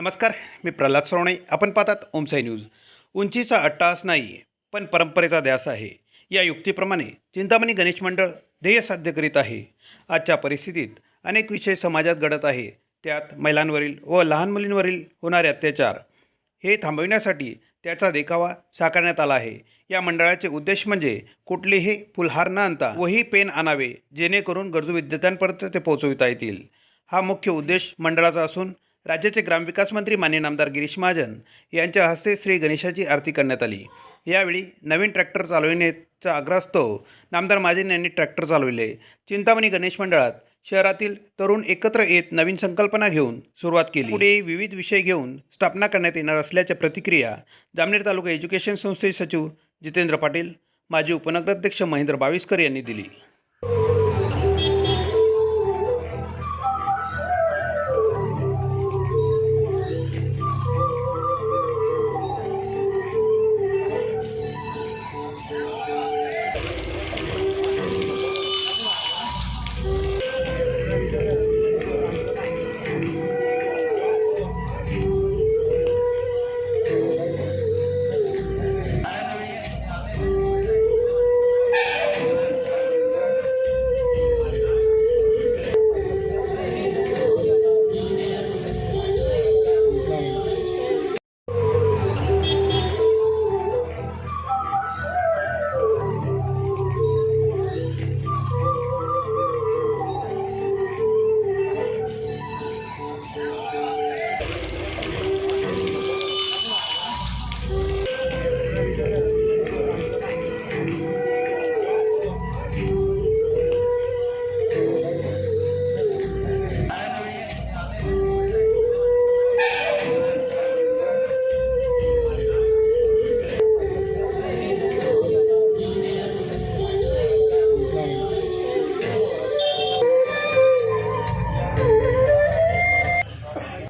नमस्कार मी प्रल्हाद सोवणे आपण पाहतात ओमसाई न्यूज. उंचीचा अट्टास नाही पण परंपरेचा ध्यास आहे. या युक्तीप्रमाणे चिंतामणी गणेश मंडळ ध्येय साध्य करीत आहे. आजच्या परिस्थितीत अनेक विषय समाजात घडत आहे. त्यात महिलांवरील व लहान मुलींवरील होणारे अत्याचार. हे थांबविण्यासाठी त्याचा देखावा साकारण्यात आला आहे. या मंडळाचे उद्देश म्हणजे कुठलेही फुलहार न आणता वही पेन आणावे जेणेकरून गरजू विद्यार्थ्यांपर्यंत ते पोहोचविता येतील. हा मुख्य उद्देश मंडळाचा असून राज्याचे ग्रामविकास मंत्री मान्य नामदार गिरीश महाजन यांच्या हस्ते श्री गणेशाची आरती करण्यात आली. यावेळी नवीन ट्रॅक्टर चालविण्याचा आग्रहास्तव नामदार महाजन यांनी ट्रॅक्टर चालविले. चिंतामणी गणेश मंडळात शहरातील तरुण एकत्र येत नवीन संकल्पना घेऊन सुरुवात केली. पुढे विविध विषय घेऊन स्थापना करण्यात येणार असल्याच्या प्रतिक्रिया जामनेर तालुका एज्युकेशन संस्थेचे सचिव जितेंद्र पाटील माजी उपनगराध्यक्ष महेंद्र बाविस्कर यांनी दिली.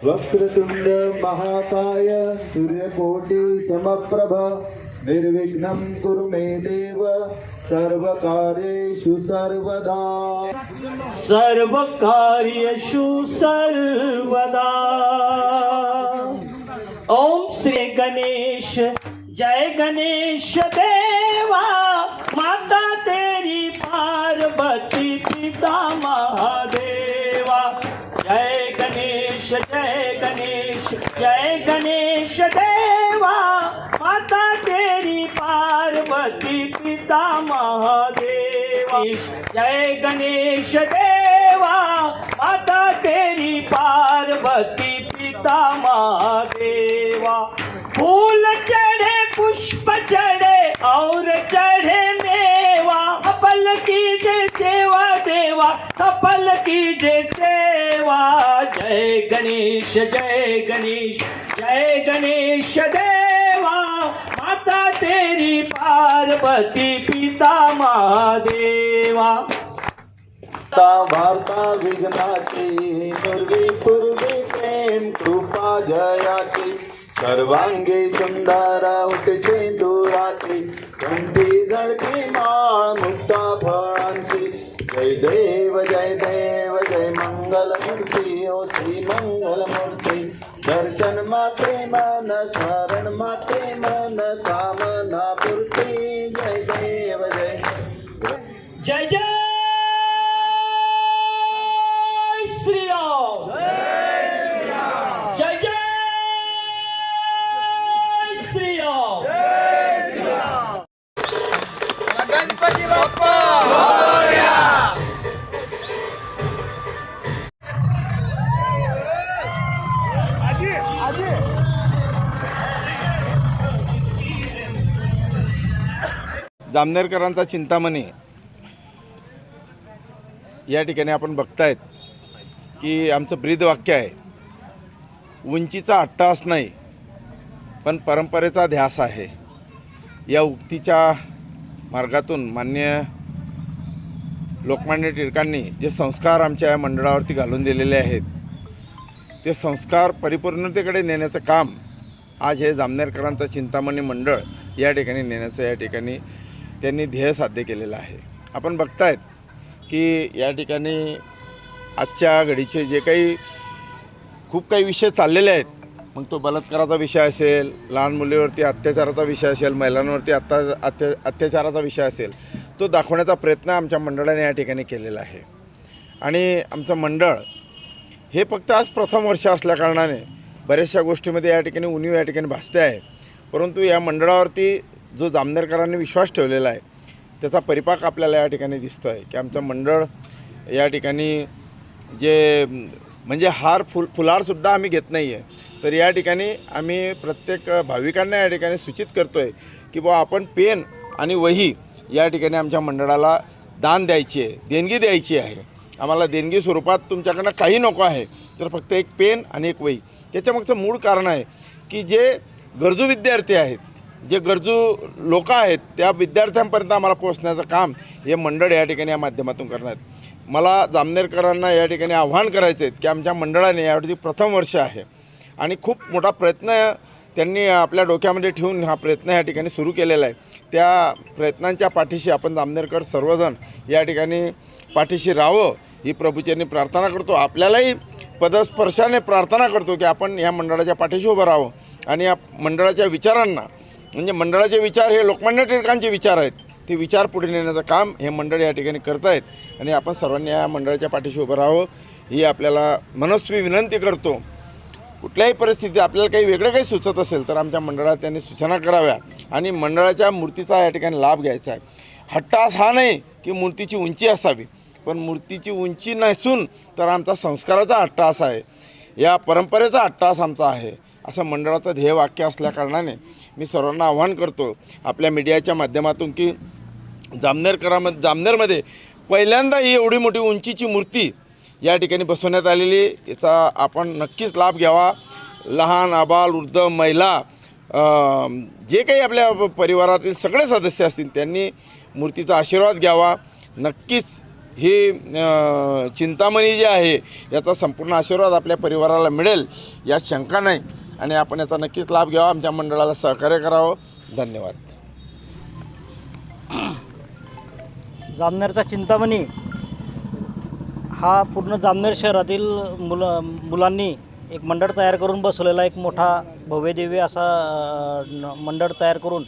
वक्रतुंड महाकाय सूर्यकोटि समप्रभ निर्विघ्नं कुरु मे देव सर्वकार्येषु सर्वदा। सर्वकार्येषु सर्वदा। ॐ श्री गणेश जय गणेश देवा। गणेश देवा माता तेरी पार्वती पिता महादेवा फूल चढ़े पुष्प चढ़े और चढ़े मेवा. सफल कीजे सेवा देवा सफल कीजे सेवा. जय गणेश जय गणेश जय गणेश देवा. माता तेरी पार्वती पिता महादेवा ता वार्ता विघ्नाची पूर्वी पूर्वी प्रेम कृपा जयाची. सर्वांगी सुंदर होते सिंदुराची कंठी झळकी माळ मुक्ता फळांची. जय देव जय देव जय मंगल मूर्ती ओ श्री मंगल मूर्ती दर्शन माते मन शरण माते मन काम जामनेरकरांचा चिंतामणी. या ठिकाणी आपण बघतायत की आमचं ब्रीद वाक्य आहे उंचीचा अट्टास नाही पण परंपरेचा ध्यास आहे. या उक्तीच्या मार्गातून मान्य लोकमान्य टिळकांनी जे संस्कार आमच्या या मंडळावरती घालून दिलेले आहेत ते संस्कार परिपूर्णतेकडे नेण्याचं काम आज हे जामनेरकरांचं चिंतामणी मंडळ या ठिकाणी नेण्याचं या ठिकाणी त्यांनी ध्येय साध्य केलेलं आहे. आपण बघतायत की या ठिकाणी आजच्या घडीचे जे काही खूप काही विषय चाललेले आहेत मग तो बलात्काराचा विषय असेल लहान मुलीवरती अत्याचाराचा विषय असेल महिलांवरती अत्या अत्या अत्याचाराचा विषय असेल तो दाखवण्याचा प्रयत्न आमच्या मंडळाने या ठिकाणी केलेला आहे. आणि आमचं मंडळ हे फक्त आज प्रथम वर्ष असल्याकारणाने बऱ्याचशा गोष्टीमध्ये या ठिकाणी उणीव या ठिकाणी भासते आहे. परंतु या मंडळावरती जो जामनेरकरांनी विश्वास ठेवलेला आहे त्याचा परिपाक आपल्याला या ठिकाणी दिसतो आहे की आमचं मंडळ या ठिकाणी जे म्हणजे हार फुल फुलारसुद्धा आम्ही घेत नाही आहे तर या ठिकाणी आम्ही प्रत्येक भाविकांना या ठिकाणी सूचित करतो आहे की बुवा आपण पेन आणि वही या ठिकाणी आमच्या मंडळाला दान द्यायची आहे देणगी द्यायची आहे. आम्हाला देणगी स्वरूपात तुमच्याकडनं काही नको आहे तर फक्त एक पेन आणि एक वही. त्याच्यामागचं मूळ कारण आहे की जे गरजू विद्यार्थी आहेत जे गरजू लोक आहेत त्या विद्यार्थ्यांपर्यंत आम्हाला पोहोचण्याचं काम हे मंडळ या ठिकाणी या माध्यमातून करणार आहेत. मला जामनेरकरांना या ठिकाणी आव्हान करायचं आहे की आमच्या मंडळाने यावेळी प्रथम वर्ष आहे आणि खूप मोठा प्रयत्न त्यांनी आपल्या डोक्यामध्ये ठेवून हा प्रयत्न या ठिकाणी सुरू केलेला आहे. त्या प्रयत्नांच्या पाठीशी आपण जामनेरकर सर्वजण या ठिकाणी पाठीशी राहावं ही प्रभूचरणी प्रार्थना करतो. आपल्यालाही पदस्पर्शाने प्रार्थना करतो की आपण या मंडळाच्या पाठीशी उभं राहावं आणि या मंडळाच्या विचारांना म्हणजे मंडळाचे विचार हे लोकमान्य टिळकांचे विचार आहेत. ते विचार पुढे नेण्याचं काम हे मंडळ या ठिकाणी करत आहेत. आणि आपण सर्वांनी या मंडळाच्या पाठीशी उभं राहावं ही आपल्याला मनस्वी विनंती करतो. कुठल्याही परिस्थितीत आपल्याला काही वेगळं काही सुचत असेल तर आमच्या मंडळात त्यांनी सूचना कराव्या. आणि मंडळाच्या मूर्तीचा या ठिकाणी लाभ घ्यायचा आहे. हट्टास हा नाही की मूर्तीची उंची असावी पण मूर्तीची उंची नसून तर आमचा संस्काराचा अट्टास आहे. या परंपरेचा अट्टास आमचा आहे. असं मंडळाचं ध्येयवाक्य असल्याकारणाने मी सर्वांना आव्हान करतो आपल्या मीडियाच्या माध्यमातून की जामनेरकरामध्ये जामनेरमध्ये पहिल्यांदा ही एवढी मोठी उंचीची मूर्ती या ठिकाणी बसवण्यात आलेली याचा आपण नक्कीच लाभ घ्यावा. लहान आबाल वृद्ध महिला जे काही आपल्या परिवारातील सगळे सदस्य असतील त्यांनी मूर्तीचा आशीर्वाद घ्यावा. नक्कीच ही चिंतामणी जी आहे याचा संपूर्ण आशीर्वाद आपल्या परिवाराला मिळेल यात शंका नाही. आणि आपण याचा नक्कीच लाभ घ्यावा. आमच्या मंडळाला सहकार्य करावं. धन्यवाद. जामनेरचा चिंतामणी. हा पूर्ण जामनेर शहरातील मुलं मुलांनी एक मंडळ तयार करून बसवलेला एक मोठा भव्यदिव्य असा मंडळ तयार करून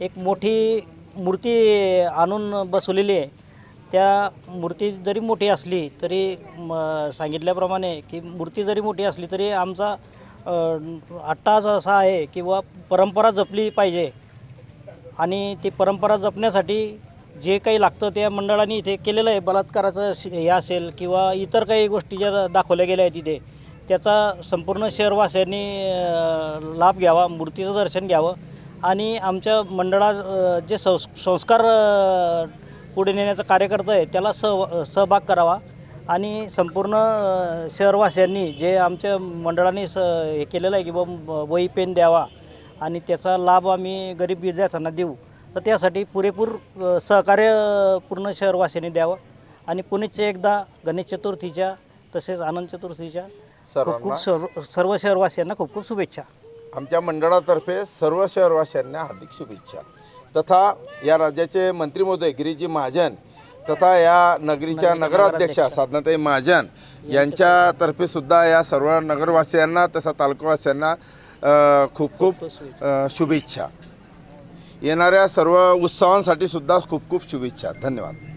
एक मोठी मूर्ती आणून बसवलेली आहे. त्या मूर्ती जरी मोठी असली तरी म सांगितल्याप्रमाणे की मूर्ती जरी मोठी असली तरी आमचा अट्टास असा आहे की परंपरा जपली पाहिजे. आणि ती परंपरा जपण्यासाठी जे काही लागतं त्या मंडळाने इथे केलेलं आहे. बलात्काराचं श- हे असेल किंवा इतर काही गोष्टी ज्या दाखवल्या गेल्या आहेत तिथे त्याचा संपूर्ण शहरवासियांनी लाभ घ्यावा मूर्तीचं दर्शन घ्यावं. आणि आमच्या मंडळात जे संस् संस्कार पुढे नेण्याचं कार्य आहे त्याला सह सहभाग करावा. आणि संपूर्ण शहरवासियांनी जे आमच्या मंडळाने स हे केलेलं आहे की बा वही पेन द्यावा आणि त्याचा लाभ आम्ही गरीब विद्यार्थ्यांना देऊ तर त्यासाठी पुरेपूर सहकार्य पूर्ण शहरवासियांनी द्यावं. आणि पुणेच एकदा गणेश चतुर्थीच्या तसेच आनंद चतुर्थीच्या खूप खूप सर्व सर्व शहरवासियांना खूप खूप शुभेच्छा. आमच्या मंडळातर्फे सर्व शहरवासियांना हार्दिक शुभेच्छा. तथा या राज्याचे मंत्री महोदय गिरीजी महाजन तथा या नगरीच्या नगराध्यक्षा साधनाताई महाजन यांच्यातर्फे सुद्धा या सर्व नगरवासियांना तसा तालुकावासियांना खूप खूप शुभेच्छा. येणाऱ्या सर्व उत्सवांसाठी सुद्धा खूप खूप शुभेच्छा. धन्यवाद.